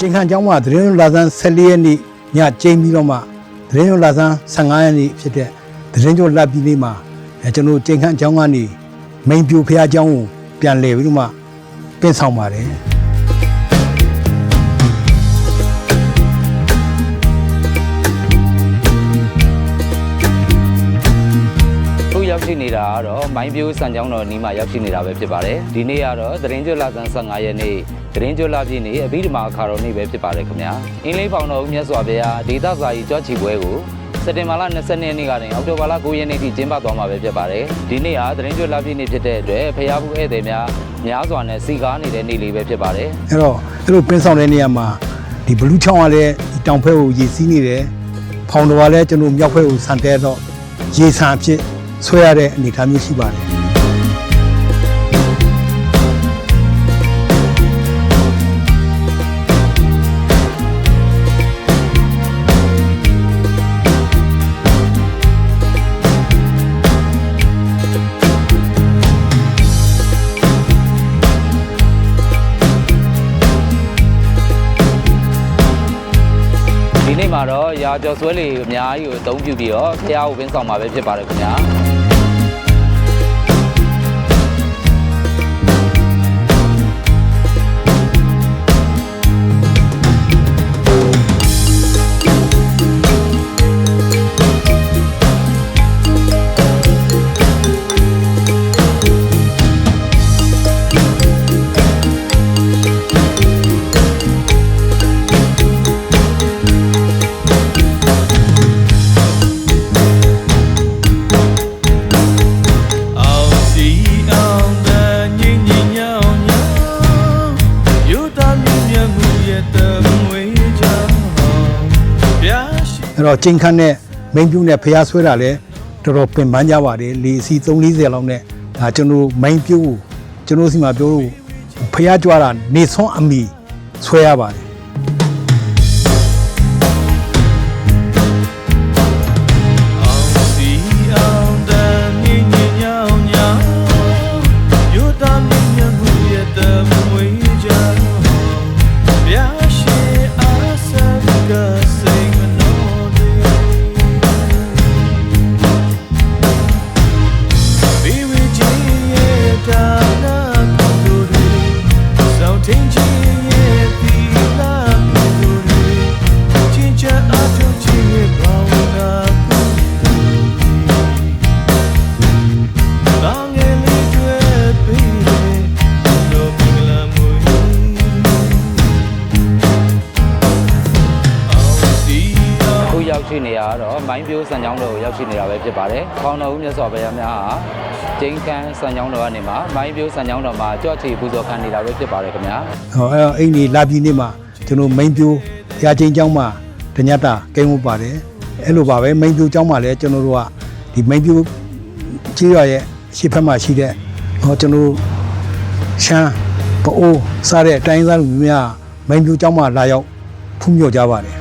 ကျင်ခန့်ကျောင်းမှာသတင်းလွတ်လာဆန်း14ရက်နေ့ညကျင်းပြီးတော့မှသတင်းလွတ်လာဆန်း15ရက်နေ့ဖြစ်တဲ့သတင်းကျွတ်လက်ပြီးနေ့မှာအဲကျွန်တော်ကျင်ခန့်ကျောင်းကနေမိန်ပြူဖះကျောင်းကိုပြန်လည်ပြီးတော့မှပင့်ဆောင်ပါတယ် ရောက်ရှိနေတာကတော့မိုင်းပြိုးစံကြောင်းတော်နီးမှာရောက်ရှိနေတာပဲဖြစ်ပါတယ်ဒီနေ့ကတော့သတင်းကျွတ်လဆန်း15ရက်နေ့သတင်းကျွတ်လပြည့်နေ့အဘိဓမ္မာအခါတော်နေ့ပဲဖြစ်ပါတယ်ခင်ဗျာအင်းလေးပေါင်တော်ဦးမြတ်စွာဘုရားဒေသစာကြီးကြွချီပွဲကိုစက်တင်ဘာလ20ရက်နေ့ကနေအောက်တိုဘာလ9ရက်နေ့ထိကျင်းပသွားမှာပဲဖြစ်ပါတယ်ဒီနေ့ဟာသတင်းကျွတ်လပြည့်နေ့ဖြစ်တဲ့အတွက်ဖျားဘူးဧည့်သည်များများစွာနဲ့စီကားနေတဲ့နေ့လေးပဲဖြစ်ပါတယ်အဲ့တော့အဲ့လိုပင့်ဆောင်တဲ့နေရာမှာဒီဘလူးချောင်းကလည်းဒီတောင်ဖက်ကိုရေစီးနေတယ်ဖောင်တော်ကလည်းကျွန်တော်မြောက်ဖက်ကိုဆန်တဲတော့ရေဆန်အဖြစ် ဆွဲရတဲ့အနေအထားမျိုးရှိပါတယ်ဒီနေ့မှာတော့ရာကျော်ဆွဲလေးအများကြီးကိုအသုံးပြုပြီးတော့ဖျားကိုပင်းဆောင်မှာပဲဖြစ်ပါတယ်ခင်ဗျာ အဲ့တော့ကျင်းခန့်နဲ့မိန်ပြူနဲ့ဖျားဆွဲတာလည်းတော်တော်ပင်ပန်းကြပါတယ်လေအစီ340လောက်နဲ့ဒါကျွန်တော်မိန်ပြူကိုကျွန်တော်စီမှာပြောလို့ဖျားကြွားတာနေဆွမ်းအမီဆွဲရပါတယ်အောင်စီအောင်တဲ့ညင်ညင်ညောင်းညောင်းယူတာမြင်မြတ်မှုရဲ့တမွေးချောင်းပြာရှိအားစကစိ နေရတော့မိုင်းပြိုးစံကြောင်းတော်ကိုရောက်ရှိနေတာပဲဖြစ်ပါတယ်။ခေါင်းတော်ဦးမြတ်စွာဘုရားများဟာကျင်းကန်းစံကြောင်းတော်ကနေမှမိုင်းပြိုးစံကြောင်းတော်မှာကြွချီပူဇော်ခံနေတာပဲဖြစ်ပါတယ်ခင်ဗျာ။ဟောအဲ့တော့အိမ်ကြီးလာပြီးနေ့မှာကျွန်တော်မိန်ပြူဖျားချင်းကျောင်းမှာတညတာကိန်းဝတ်ပါတယ်အဲ့လိုပါပဲမိန်ပြူကျောင်းမှာလည်းကျွန်တော်တို့ကဒီမိန်ပြူချီရရဲ့ရှေ့ဖက်မှာရှိတဲ့ဟောကျွန်တော်ရှမ်းပအိုးစားတဲ့အတိုင်းစားလူမျိုးများမိန်ပြူကျောင်းမှာလာရောက်ဖူးမြော်ကြပါတယ်